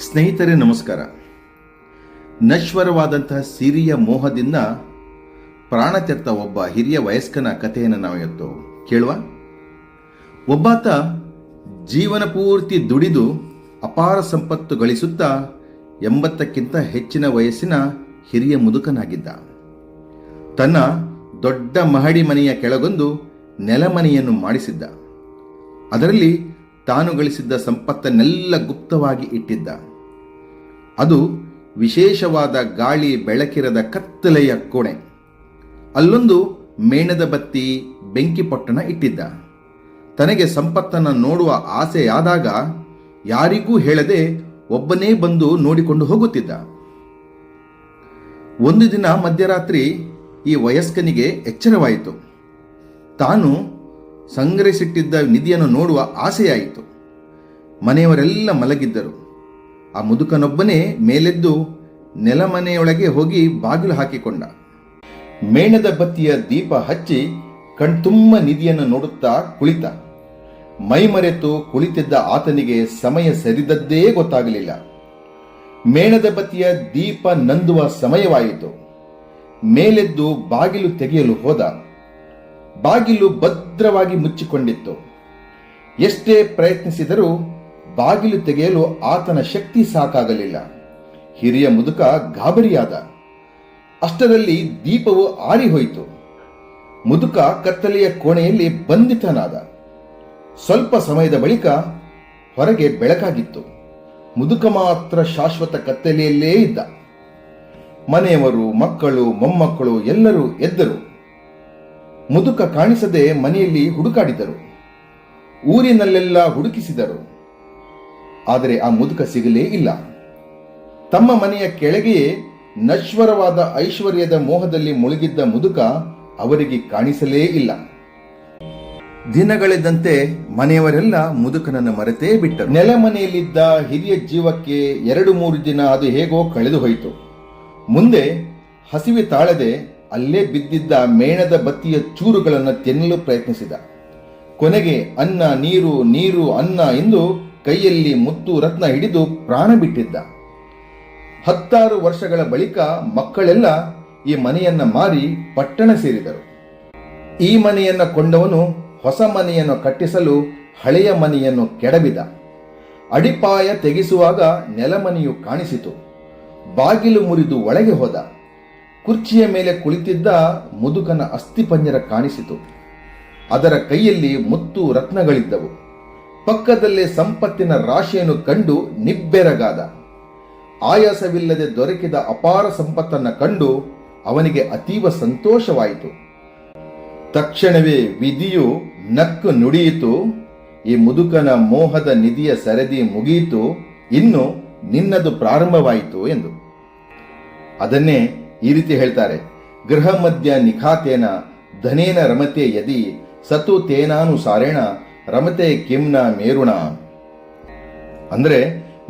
ಸ್ನೇಹಿತರೆ, ನಮಸ್ಕಾರ. ನಶ್ವರವಾದಂತಹ ಸಿರಿಯ ಮೋಹದಿಂದ ಪ್ರಾಣ ತೆತ್ತ ಒಬ್ಬ ಹಿರಿಯ ವಯಸ್ಕನ ಕಥೆಯನ್ನು ನಾವು ಇವತ್ತು ಕೇಳುವ. ಒಬ್ಬಾತ ಜೀವನ ಪೂರ್ತಿ ದುಡಿದು ಅಪಾರ ಸಂಪತ್ತು ಗಳಿಸುತ್ತಾ ಎಂಬತ್ತಕ್ಕಿಂತ ಹೆಚ್ಚಿನ ವಯಸ್ಸಿನ ಹಿರಿಯ ಮುದುಕನಾಗಿದ್ದ. ತನ್ನ ದೊಡ್ಡ ಮಹಡಿ ಮನೆಯ ಕೆಳಗೊಂದು ನೆಲಮನೆಯನ್ನು ಮಾಡಿಸಿದ್ದ. ಅದರಲ್ಲಿ ತಾನು ಗಳಿಸಿದ್ದ ಸಂಪತ್ತನ್ನೆಲ್ಲ ಗುಪ್ತವಾಗಿ ಇಟ್ಟಿದ್ದ. ಅದು ವಿಶೇಷವಾದ ಗಾಳಿ ಬೆಳಕಿರದ ಕತ್ತಲೆಯ ಕೋಣೆ. ಅಲ್ಲೊಂದು ಮೇಣದ ಬತ್ತಿ ಬೆಂಕಿ ಪೊಟ್ಟಣ ಇಟ್ಟಿದ್ದ. ತನಗೆ ಸಂಪತ್ತನ್ನು ನೋಡುವ ಆಸೆಯಾದಾಗ ಯಾರಿಗೂ ಹೇಳದೆ ಒಬ್ಬನೇ ಬಂದು ನೋಡಿಕೊಂಡು ಹೋಗುತ್ತಿದ್ದ. ಒಂದು ದಿನ ಮಧ್ಯರಾತ್ರಿ ಈ ವಯಸ್ಕನಿಗೆ ಎಚ್ಚರವಾಯಿತು. ತಾನು ಸಂಗ್ರಹಿಸಿಟ್ಟಿದ್ದ ನಿಧಿಯನ್ನು ನೋಡುವ ಆಸೆಯಾಯಿತು. ಮನೆಯವರೆಲ್ಲ ಮಲಗಿದ್ದರು. ಆ ಮುದುಕನೊಬ್ಬನೇ ಮೇಲೆದ್ದು ನೆಲಮನೆಯೊಳಗೆ ಹೋಗಿ ಬಾಗಿಲು ಹಾಕಿಕೊಂಡ. ಮೇಣದ ಬತ್ತಿಯ ದೀಪ ಹಚ್ಚಿ ಕಣ್ತುಂಬ ನಿಧಿಯನ್ನು ನೋಡುತ್ತಾ ಕುಳಿತ. ಮೈಮರೆತು ಕುಳಿತಿದ್ದ ಆತನಿಗೆ ಸಮಯ ಸರಿದದ್ದೇ ಗೊತ್ತಾಗಲಿಲ್ಲ. ಮೇಣದ ಬತ್ತಿಯ ದೀಪ ನಂದುವ ಸಮಯವಾಯಿತು. ಮೇಲೆದ್ದು ಬಾಗಿಲು ತೆಗೆಯಲು ಹೋದ. ಬಾಗಿಲು ಭದ್ರವಾಗಿ ಮುಚ್ಚಿಕೊಂಡಿತ್ತು. ಎಷ್ಟೇ ಪ್ರಯತ್ನಿಸಿದರೂ ಬಾಗಿಲು ತೆಗೆಯಲು ಆತನ ಶಕ್ತಿ ಸಾಕಾಗಲಿಲ್ಲ. ಹಿರಿಯ ಮುದುಕ ಗಾಬರಿಯಾದ. ಅಷ್ಟರಲ್ಲಿ ದೀಪವು ಆರಿಹೋಯಿತು. ಮುದುಕ ಕತ್ತಲೆಯ ಕೋಣೆಯಲ್ಲಿ ಬಂಧಿತನಾದ. ಸ್ವಲ್ಪ ಸಮಯದ ಬಳಿಕ ಹೊರಗೆ ಬೆಳಕಾಗಿತ್ತು. ಮುದುಕ ಮಾತ್ರ ಶಾಶ್ವತ ಕತ್ತಲೆಯಲ್ಲೇ ಇದ್ದ. ಮನೆಯವರು, ಮಕ್ಕಳು, ಮೊಮ್ಮಕ್ಕಳು ಎಲ್ಲರೂ ಎದ್ದರು. ಮುದುಕ ಕಾಣಿಸದೆ ಮನೆಯಲ್ಲಿ ಹುಡುಕಾಡಿದರು. ಊರಿನಲ್ಲೆಲ್ಲ ಹುಡುಕಿಸಿದರು. ಆದರೆ ಆ ಮುದುಕ ಸಿಗಲೇ ಇಲ್ಲ. ತಮ್ಮ ಮನೆಯ ಕೆಳಗೆಯೇ ನಶ್ವರವಾದ ಐಶ್ವರ್ಯದ ಮೋಹದಲ್ಲಿ ಮುಳುಗಿದ್ದ ಮುದುಕ ಅವರಿಗೆ ಕಾಣಿಸಲೇ ಇಲ್ಲ. ದಿನಗಳೆದಂತೆ ಮನೆಯವರೆಲ್ಲ ಮುದುಕನನ್ನು ಮರೆತೇ ಬಿಟ್ಟರು. ನೆಲಮನೆಯಲ್ಲಿದ್ದ ಹಿರಿಯ ಜೀವಕ್ಕೆ ಎರಡು ಮೂರು ದಿನ ಅದು ಹೇಗೋ ಕಳೆದು ಹೋಯಿತು ಮುಂದೆ ಹಸಿವೆ ತಾಳದೆ ಅಲ್ಲೇ ಬಿದ್ದಿದ್ದ ಮೇಣದ ಬತ್ತಿಯ ಚೂರುಗಳನ್ನು ತಿನ್ನಲು ಪ್ರಯತ್ನಿಸಿದ. ಕೊನೆಗೆ ಅನ್ನ, ನೀರು ನೀರು, ಅನ್ನ ಎಂದು ಕೈಯಲ್ಲಿ ಮುತ್ತು ರತ್ನ ಹಿಡಿದು ಪ್ರಾಣ ಬಿಟ್ಟಿದ್ದ. ಹತ್ತಾರು ವರ್ಷಗಳ ಬಳಿಕ ಮಕ್ಕಳೆಲ್ಲ ಈ ಮನೆಯನ್ನ ಮಾರಿ ಪಟ್ಟಣ ಸೇರಿದರು. ಈ ಮನೆಯನ್ನ ಕೊಂಡವನು ಹೊಸ ಮನೆಯನ್ನು ಕಟ್ಟಿಸಲು ಹಳೆಯ ಮನೆಯನ್ನು ಕೆಡವಿದ ಅಡಿಪಾಯ ತೆಗೆಸುವಾಗ ನೆಲಮನೆಯು ಕಾಣಿಸಿತು. ಬಾಗಿಲು ಮುರಿದು ಒಳಗೆ ಹೋದ. ಕುರ್ಚಿಯ ಮೇಲೆ ಕುಳಿತಿದ್ದ ಮುದುಕನ ಅಸ್ಥಿಪಂಜರ ಕಾಣಿಸಿತು. ಅದರ ಕೈಯಲ್ಲಿ ಮುತ್ತು ರತ್ನಗಳಿದ್ದವು. ಪಕ್ಕದಲ್ಲೇ ಸಂಪತ್ತಿನ ರಾಶಿಯನ್ನು ಕಂಡು ನಿಬ್ಬೆರಗಾದ. ಆಯಾಸವಿಲ್ಲದೆ ದೊರಕಿದ ಅಪಾರ ಸಂಪತ್ತನ್ನು ಕಂಡು ಅವನಿಗೆ ಅತೀವ ಸಂತೋಷವಾಯಿತು. ತಕ್ಷಣವೇ ವಿಧಿಯು ನಕ್ಕು ನುಡಿಯಿತು. ಈ ಮುದುಕನ ಮೋಹದ ನಿಧಿಯ ಸರದಿ ಮುಗಿಯಿತು. ಇನ್ನು ನಿನ್ನದು ಪ್ರಾರಂಭವಾಯಿತು ಎಂದು. ಅದನ್ನೇ ಈ ರೀತಿ ಹೇಳ್ತಾರೆ, ಗೃಹ ಮಧ್ಯ ನಿಖಾತೇನ ಧನೇನ ರಮತೆ ಯದಿ, ಸತು ತೇನಾನುಸಾರೇಣ ರಮತೆ ಕಿಮ್ನ ಮೇರುಣ. ಅಂದ್ರೆ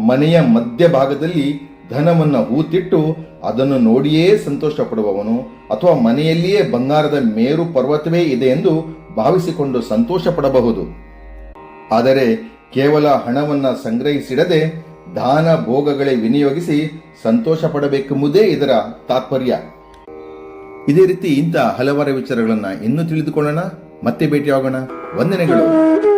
ಮನೆಯ ಮಧ್ಯಭಾಗದಲ್ಲಿ ಧನವನ್ನು ಹೂತಿಟ್ಟು ಅದನ್ನು ನೋಡಿಯೇ ಸಂತೋಷ ಪಡುವವನು ಅಥವಾ ಮನೆಯಲ್ಲಿಯೇ ಬಂಗಾರದ ಮೇರು ಪರ್ವತವೇ ಇದೆ ಎಂದು ಭಾವಿಸಿಕೊಂಡು ಸಂತೋಷ ಪಡಬಹುದು ಆದರೆ ಕೇವಲ ಹಣವನ್ನ ಸಂಗ್ರಹಿಸಿಡದೆ ದಾನ ಭೋಗಗಳೇ ವಿನಿಯೋಗಿಸಿ ಸಂತೋಷ ಪಡಬೇಕೆಂಬುದೇ ಇದರ ತಾತ್ಪರ್ಯ. ಇದೇ ರೀತಿ ಇಂಥ ಹಲವಾರು ವಿಚಾರಗಳನ್ನು ಇನ್ನೂ ತಿಳಿದುಕೊಳ್ಳೋಣ. ಮತ್ತೆ ಭೇಟಿಯಾಗೋಣ. ವಂದನೆಗಳು.